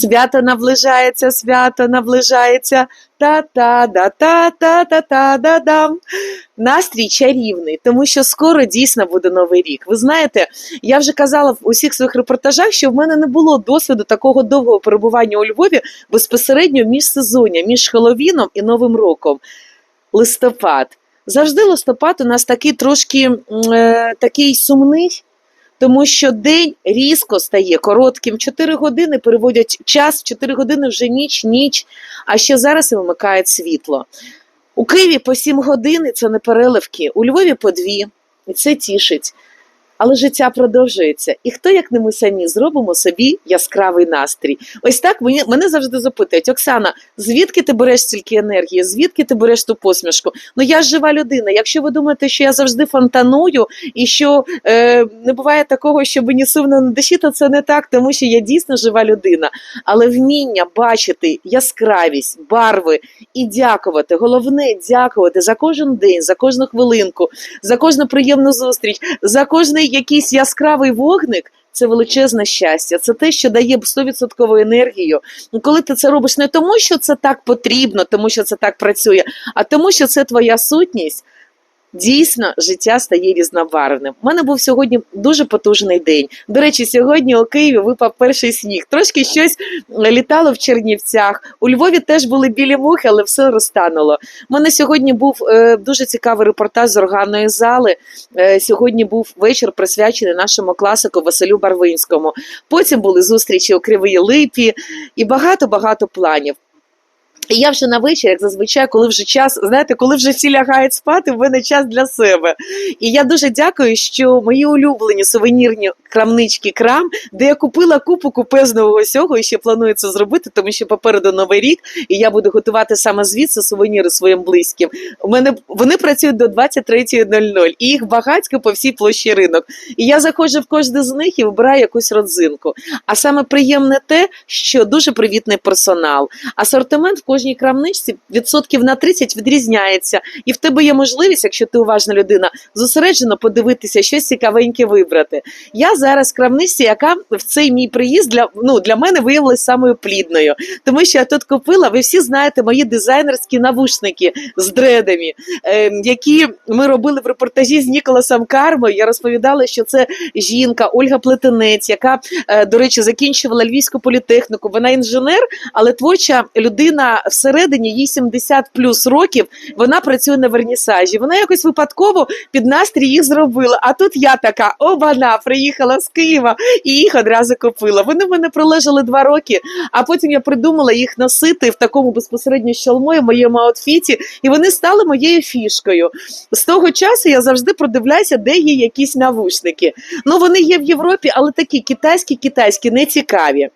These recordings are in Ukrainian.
Свято наближається, свято наближається. Та-та-да-та-та-та-та-да-дам. Настрій чарівний, тому що скоро дійсно буде новий рік. Ви знаєте, я вже казала в усіх своїх репортажах, що в мене не було досвіду такого довгого перебування у Львові безпосередньо між сезоння, між Хеловіном і Новим роком. Листопад. Завжди листопад у нас такий трошки е, такий сумний, тому що день різко стає коротким. 4 години переводять час, 4 години вже ніч, ніч, а ще зараз і вимикають світло. У Києві по 7 годин і це не переливки, у Львові по 2, і це тішить. Але життя продовжується. І хто, як не ми самі, зробимо собі яскравий настрій? Ось так мені, мене завжди запитують: Оксана, звідки ти береш стільки енергії? Звідки ти береш ту посмішку? Ну я жива людина. Якщо ви думаєте, що я завжди фонтаную і що е, не буває такого, що мені сумно на душі, то це не так, тому що я дійсно жива людина. Але вміння бачити яскравість, барви і дякувати. Головне дякувати за кожен день, за кожну хвилинку, за кожну приємну зустріч, за кожний якийсь яскравий вогник. Це величезне щастя, це те, що дає 100% енергію. Ну, коли ти це робиш не тому, що це так потрібно, тому що це так працює, а тому, що це твоя сутність. Дійсно, життя стає різнобарвним. У мене був сьогодні дуже потужний день. До речі, сьогодні у Києві випав перший сніг. Трошки щось літало в Чернівцях. У Львові теж були білі мухи, але все розтануло. У мене сьогодні був е, дуже цікавий репортаж з органної зали. Е, сьогодні був вечір присвячений нашому класику Василю Барвинському. Потім були зустрічі у Кривій Липі і багато-багато планів. І я вже на вечір, як зазвичай, коли вже час, знаєте, коли вже всі лягають спати, в мене час для себе. І я дуже дякую, що мої улюблені сувенірні крамнички крам, де я купила купу купезного усього і ще планую це зробити, тому що попереду новий рік, і я буду готувати саме звідси сувеніри своїм близьким. У мене вони працюють до 23.00, і їх багатько по всій площі ринок. І я заходжу в кожне з них і вибираю якусь родзинку. А саме приємне те, що дуже привітний персонал. Асортимент в кожній крамничці відсотків на 30 відрізняється, і в тебе є можливість, якщо ти уважна людина, зосереджено подивитися, щось цікавеньке вибрати. Я зараз крамничці, яка в цей мій приїзд для ну для мене виявилася самою плідною, тому що я тут купила. Ви всі знаєте мої дизайнерські навушники з дредами, е, які ми робили в репортажі з Ніколасом Кармою. Я розповідала, що це жінка Ольга Плетенець, яка, е, до речі, закінчувала Львівську політехніку. Вона інженер, але творча людина всередині, їй 70 плюс років. Вона працює на вернісажі. Вона якось випадково під настрій їх зробила. А тут я така, обана, приїхала з Києва і їх одразу купила. Вони в мене пролежали два роки, а потім я придумала їх носити в такому безпосередньо щолмою, моєму аутфіті, і вони стали моєю фішкою. З того часу я завжди продивляюся, де є якісь навушники. Ну вони є в Європі, але такі китайські, китайські, не цікаві.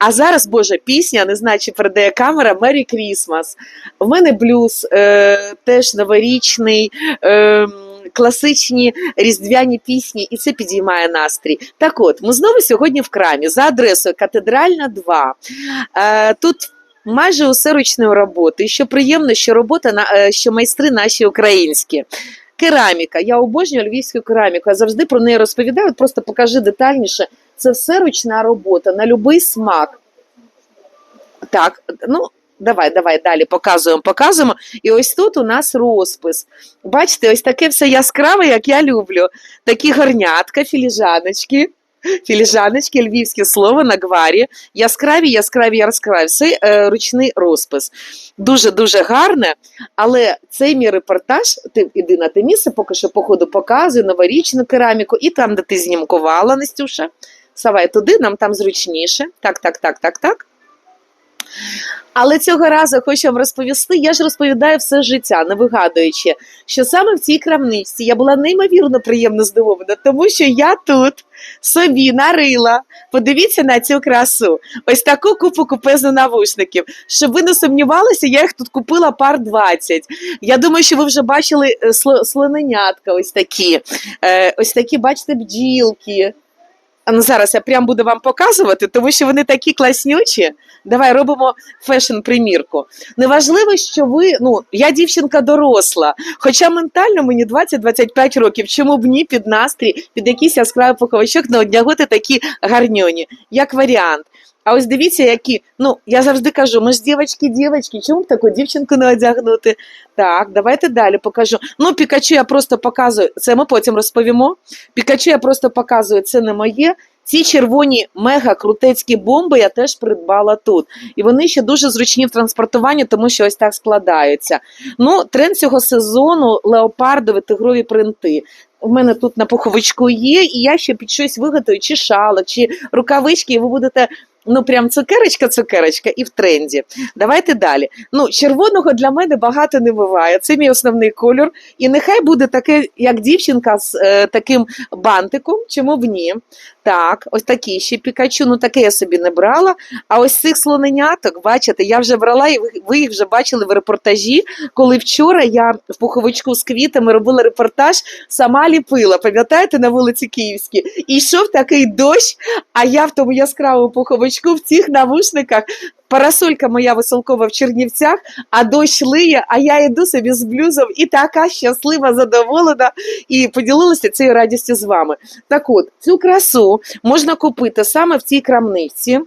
А зараз, Боже, пісня, не знаю, чи передає камера Мері Крісмас. У мене блюз е, теж новорічний. Е, Класичні різдвяні пісні, і це підіймає настрій. Так от, ми знову сьогодні в крамі за адресою Катедральна 2. Е, тут майже усе ручної роботи. Що приємно, що робота на е, що майстри наші українські. Кераміка. Я обожнюю львівську кераміку. Я завжди про неї розповідаю. Просто покажи детальніше. Це все ручна робота на будь-який смак. Так, ну. Давай, давай далі показуємо, показуємо. І ось тут у нас розпис. Бачите, ось таке все яскраве, як я люблю. Такі горнятка, філіжаночки. Філіжаночки, львівське слово на гварі. Яскраві, яскраві, яскраві. Це е, ручний розпис. Дуже-дуже гарне. Але цей мій репортаж, ти іди на те місце, поки що по ходу показую новорічну кераміку, і там, де ти знімкувала, Настюша. Савай туди, нам там зручніше. Так, так, так, так, так. Але цього разу хочу вам розповісти, я ж розповідаю все життя, не вигадуючи, що саме в цій крамничці я була неймовірно приємно здивована, тому що я тут собі нарила, подивіться на цю красу, ось таку купу купезну навушників. Щоб ви не сумнівалися, я їх тут купила пар 20. Я думаю, що ви вже бачили е, слоненятка, ось такі, Е, ось такі, бачите, бджілки. Ну зараз я прям буду вам показувати, тому що вони такі класнючі. Давай робимо фешн-примірку. Неважливо, що ви, ну, я дівчинка доросла, хоча ментально мені 20-25 років, чому б ні під настрій, під якийсь яскравий пуховичок не одягати такі гарньоні, як варіант. А ось дивіться, які. Ну, я завжди кажу, ми ж дівчатки, дівчатки, чому б таку дівчинку не одягнути? Так, давайте далі покажу. Ну, Пікачу я просто показую, це ми потім розповімо. Пікачу я просто показую, це не моє. Ці червоні мега крутецькі бомби я теж придбала тут. І вони ще дуже зручні в транспортуванні, тому що ось так складаються. Ну, тренд цього сезону леопардові тигрові принти. У мене тут на пуховичку є, і я ще під щось виготую, чи шалок, чи рукавички, і ви будете. Ну, прям цукерочка, цукерочка і в тренді. Давайте далі. Ну, червоного для мене багато не буває. Це мій основний кольор. І нехай буде таке, як дівчинка з е, таким бантиком, чому б ні. Так, ось такі ще пікачу. Ну таке я собі не брала. А ось цих слоненяток, бачите, я вже брала, і ви- їх вже бачили в репортажі. Коли вчора я в пуховичку з квітами робила репортаж, сама ліпила. Пам'ятаєте, на вулиці Київській? І йшов такий дощ, а я в тому яскравому пуховичку в цих навушниках. Парасолька моя веселкова в Чернівцях, а дощ лиє, а я йду собі з блюзом і така щаслива, задоволена, і поділилася цією радістю з вами. Так от, цю красу можна купити саме в цій крамниці.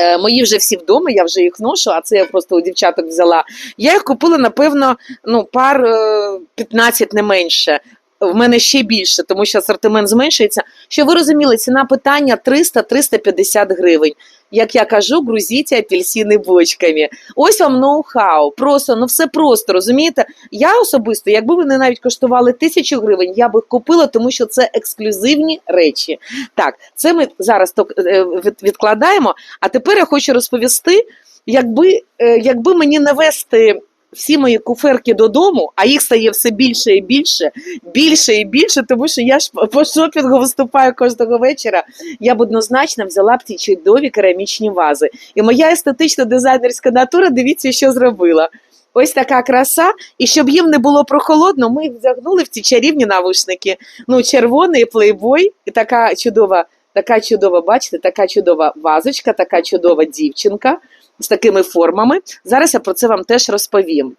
Е, Мої вже всі вдома, я вже їх ношу, а це я просто у дівчаток взяла. Я їх купила, напевно, ну, пар е, 15 не менше. В мене ще більше, тому що асортимент зменшується. Що ви розуміли, ціна питання 300-350 гривень. Як я кажу, грузіть апельсини бочками. Ось вам ноу-хау. Просто, ну все просто, розумієте? Я особисто, якби вони навіть коштували тисячу гривень, я б їх купила, тому що це ексклюзивні речі. Так, це ми зараз е, відкладаємо. А тепер я хочу розповісти, якби, е, якби мені навести всі мої куферки додому, а їх стає все більше і більше, більше і більше, тому що я ж по шопінгу виступаю кожного вечора. Я б однозначно взяла б ті чудові керамічні вази. І моя естетична дизайнерська натура, дивіться, що зробила. Ось така краса, і щоб їм не було прохолодно, ми їх вдягнули в ці чарівні навушники. Ну, червоний плейбой, і така чудова, така чудова, бачите, така чудова вазочка, така чудова дівчинка з такими формами. Зараз я про це вам теж розповім.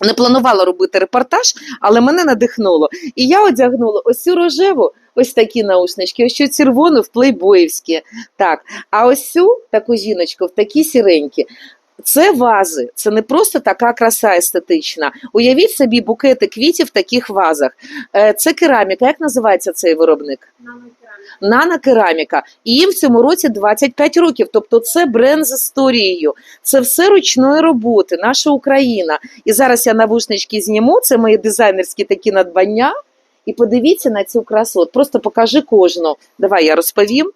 Не планувала робити репортаж, але мене надихнуло. І я одягнула ось цю рожеву, ось такі наушнички, ось цю червону в плейбоївські. Так, а ось цю таку жіночку в такі сіренькі. Це вази, це не просто така краса естетична. Uявіть собі букети квітів в таких вазах. Е, Це кераміка. Як називається цей виробник? Нанокераміка. І їм в цьому році 25 років. Тобто це бренд з історією. Це все ручної роботи, наша Україна. І зараз я навушнички зніму. Це мої дизайнерські такі надбання. І подивіться на цю красу. От просто покажи кожну. Давай я розповім.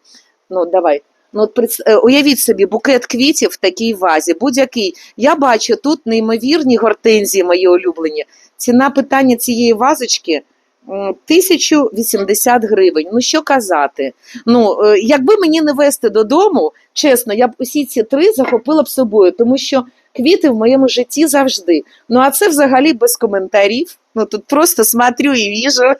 Ну, давай. Ну, от предс- е, уявіть собі букет квітів в такій вазі, будь-який. Я бачу тут неймовірні гортензії мої улюблені. Ціна питання цієї вазочки 1080 гривень. Ну що казати? Ну, е, якби мені не вести додому, чесно, я б усі ці три захопила б собою, тому що квіти в моєму житті завжди. Ну а це взагалі без коментарів. Ну тут просто смотрю і віжу.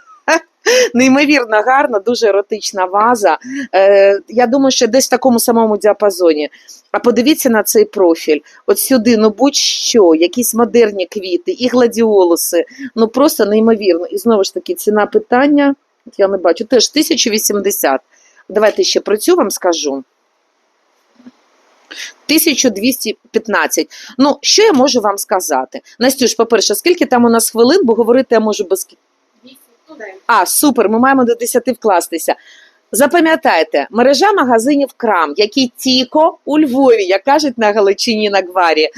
Неймовірно гарна, дуже еротична ваза. Е, я думаю, що десь в такому самому діапазоні. А подивіться на цей профіль. От сюди, ну будь-що, якісь модерні квіти, і гладіолуси. Ну просто неймовірно. І знову ж таки, ціна питання, я не бачу, теж 1080. Давайте ще про цю вам скажу. 1215. Ну, що я можу вам сказати? Настюш, по-перше, скільки там у нас хвилин, бо говорити я можу без а, супер, ми маємо до 10 вкластися. Запам'ятайте, мережа магазинів Крам, які тільки у Львові, як кажуть на Галичині на Гварі.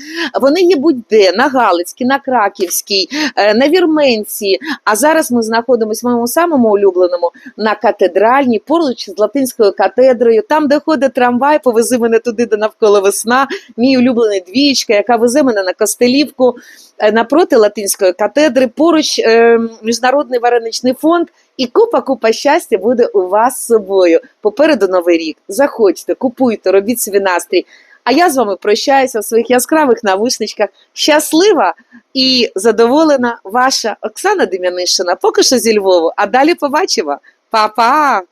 Вони є будь-де на Галицькій, на Краківській, е, на Вірменці. А зараз ми знаходимося в моєму самому улюбленому на катедральній, поруч з латинською катедрою, там, де ходить трамвай, повези мене туди, де навколо весна. Мій улюблений двічка, яка везе мене на Костелівку е, напроти латинської катедри, поруч е, міжнародний вареничний фонд. І купа-купа щастя буде у вас з собою. Попереду новий рік. Заходьте, купуйте, робіть собі настрій. А я з вами прощаюся в своїх яскравих навушничках. Щаслива і задоволена ваша Оксана Дем'янишина. Поки що зі Львову. А далі побачимо. Па-па!